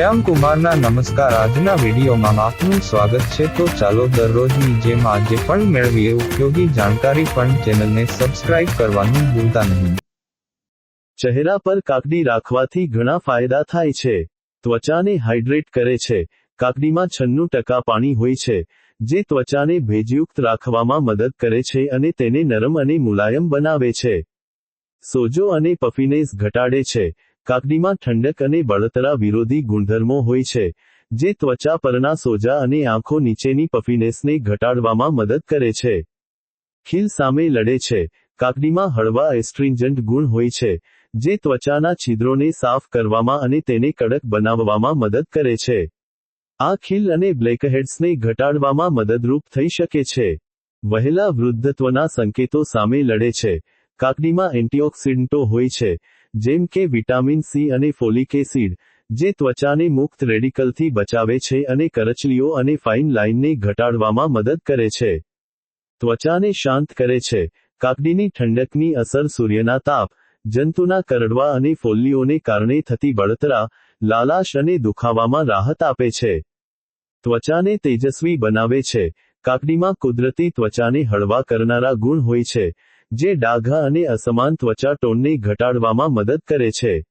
શ્યામ કુમારના નમસ્કાર. આજના વિડીયોમાં આપનું સ્વાગત છે. તો ચાલો દરરોજની જેમ આજે પણ મેળવીએ. ઉપયોગી જાણકારી પણ ચેનલને સબસ્ક્રાઇબ કરવાનું ભૂલતા નહીં. ચહેરા પર કાકડી રાખવાથી ઘણા ફાયદા થાય છે. ત્વચાને હાઇડ્રેટ કરે છે. કાકડીમાં છન્નું ટકા પાણી હોય છે, જે ત્વચાને ભેજયુક્ત રાખવામાં મદદ કરે છે અને તેને નરમ અને મુલાયમ બનાવે છે. સોજો અને પફીનેસ ઘટાડે છે. કાકડીમાં ઠંડક અને બળતરા વિરોધી ગુણધર્મો હોય છે, જે ત્વચા પરના સોજા અને આંખો નીચેની પફીનેસને ઘટાડવામાં મદદ કરે છે. ખીલ સામે લડે છે. કાકડીમાં હળવા એસ્ટ્રિન્જન્ટ ગુણ હોય છે, જે ત્વચાના છિદ્રોને સાફ કરવામાં અને તેને કડક બનાવવામાં મદદ કરે છે. આ ખીલ અને બ્લેકહેડ્સને ઘટાડવામાં મદદરૂપ થઈ શકે છે. વહેલા વૃદ્ધત્વના સંકેતો સામે લડે છે. કાકડીમાં એન્ટીઓક્સિડન્ટો હોય છે જેમ કે વિટામિન સી અને ફોલિક એસિડ, જે ત્વચાને મુક્ત રેડિકલથી બચાવે છે અને કરચલીઓ અને ફાઇન લાઇનને ઘટાડવામાં મદદ કરે છે. ત્વચાને શાંત કરે છે. કાકડીની ઠંડકની અસર સૂર્યના તાપ, જંતુના કરડવા અને ફોલ્લીઓને કારણે થતી બળતરા, લાલાશ અને દુખાવામાં રાહત આપે છે. ત્વચાને તેજસ્વી બનાવે છે. કાકડીમાં કુદરતી ત્વચાને હળવા કરનારા ગુણ હોય છે. જે ડાઘા અને અસમાન ત્વચા ટોનને ઘટાડવામાં મદદ કરે છે.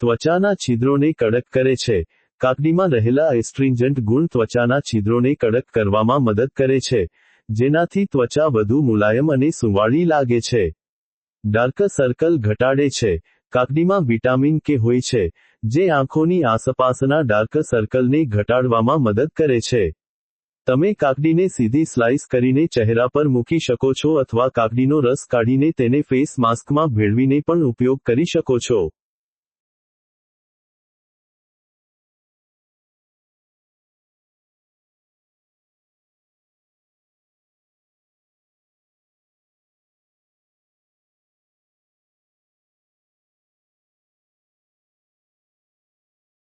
ત્વચાના છિદ્રોને કડક કરે છે. કાકડીમાં રહેલા એસ્ટ્રિન્જન્ટ ગુણ ત્વચાના છિદ્રોને કડક કરવામાં મદદ કરે છે. જેનાથી ત્વચા વધુ મુલાયમ અને સુંવાળી લાગે છે. ડાર્ક સર્કલ ઘટાડે છે. કાકડીમાં વિટામિન કે હોય છે, જે આંખોની આસપાસના ડાર્ક સર્કલને ઘટાડવામાં મદદ કરે છે. તમે કાકડીને સીધી સ્લાઇસ કરીને ચહેરા પર મૂકી શકો છો અથવા કાકડીનો રસ કાઢીને તેને ફેસ માસ્કમાં ભેળવીને પણ ઉપયોગ કરી શકો છો.